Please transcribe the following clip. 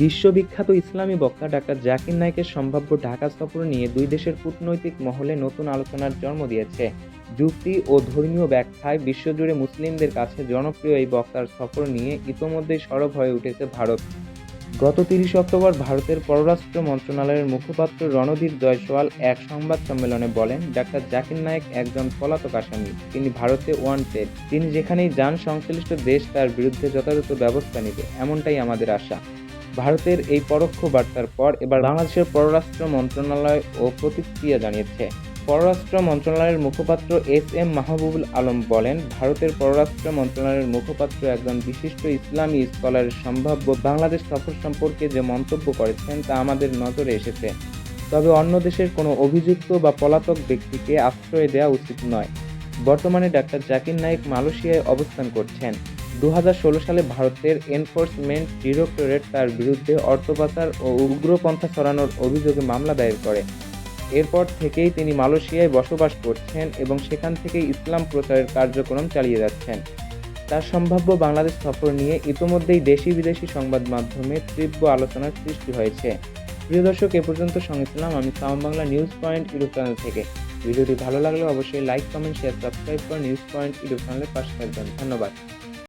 বিশ্ববিখ্যাত ইসলামী বক্তা ডাক্তার জাকির নায়েকের সম্ভাব্য ঢাকা সফর নিয়ে দুই দেশের কূটনৈতিক মহলে নতুন আলোচনার জন্ম দিয়েছে। যুক্তি ও ধর্মীয় ব্যাখ্যায় বিশ্বজুড়ে মুসলিমদের কাছে জনপ্রিয় এই বক্তার সফর নিয়ে ইতোমধ্যেই সরব হয়ে উঠেছে ভারত। গত তিরিশ অক্টোবর ভারতের পররাষ্ট্র মন্ত্রণালয়ের মুখপাত্র রণধীর জয়সওয়াল এক সংবাদ সম্মেলনে বলেন, ডাক্তার জাকির নায়েক একজন পলাতক আসামি। তিনি ভারতে ওয়ান্টেড। তিনি যেখানেই যান, সংশ্লিষ্ট দেশ তার বিরুদ্ধে যথাযথ ব্যবস্থা নেবে। এমনটাই আমাদের আশা। ভারতের এই পরোক্ষ বার্তার পর এবার বাংলাদেশের পররাষ্ট্র মন্ত্রণালয় ও প্রতিক্রিয়া জানিয়েছে। পররাষ্ট্র মন্ত্রণালয়ের মুখপাত্র এস এম মাহবুবুল আলম বলেন, ভারতের পররাষ্ট্র মন্ত্রণালয়ের মুখপাত্র একজন বিশিষ্ট ইসলামী স্কলারের সম্ভাব্য বাংলাদেশ সফর সম্পর্কে যে মন্তব্য করেছেন তা আমাদের নজরে এসেছে। তবে অন্য দেশের কোনো অভিযুক্ত বা পলাতক ব্যক্তিকে আশ্রয় দেওয়া উচিত নয়। বর্তমানে ডাক্তার জাকির নায়েক মালয়েশিয়ায় অবস্থান করছেন। দু হাজার ষোলো সালে ভারতের এনফোর্সমেন্ট ডিরেক্টরেট তার বিরুদ্ধে অর্থ পাচার ও উগ্রপন্থা ছড়ানোর অভিযোগে মামলা দায়ের করে। এরপর থেকেই তিনি মালয়েশিয়ায় বসবাস করছেন এবং সেখান থেকে ইসলাম প্রচারের কার্যক্রম চালিয়ে যাচ্ছেন। তার সম্ভাব্য বাংলাদেশ সফর নিয়ে ইতোমধ্যেই দেশি বিদেশি সংবাদ মাধ্যমে তীব্র আলোচনার সৃষ্টি হয়েছে। প্রিয় দর্শক, এ পর্যন্ত সঙ্গে ছিলাম আমি sound Bangla news point YouTube channel থেকে। ভিডিওটি ভালো লাগলে অবশ্যই লাইক, কমেন্ট শেয়ার সাবস্ক্রাইব করে নিউজ পয়েন্ট ইউটিউব চ্যানেলের পাশে থাকবেন। ধন্যবাদ।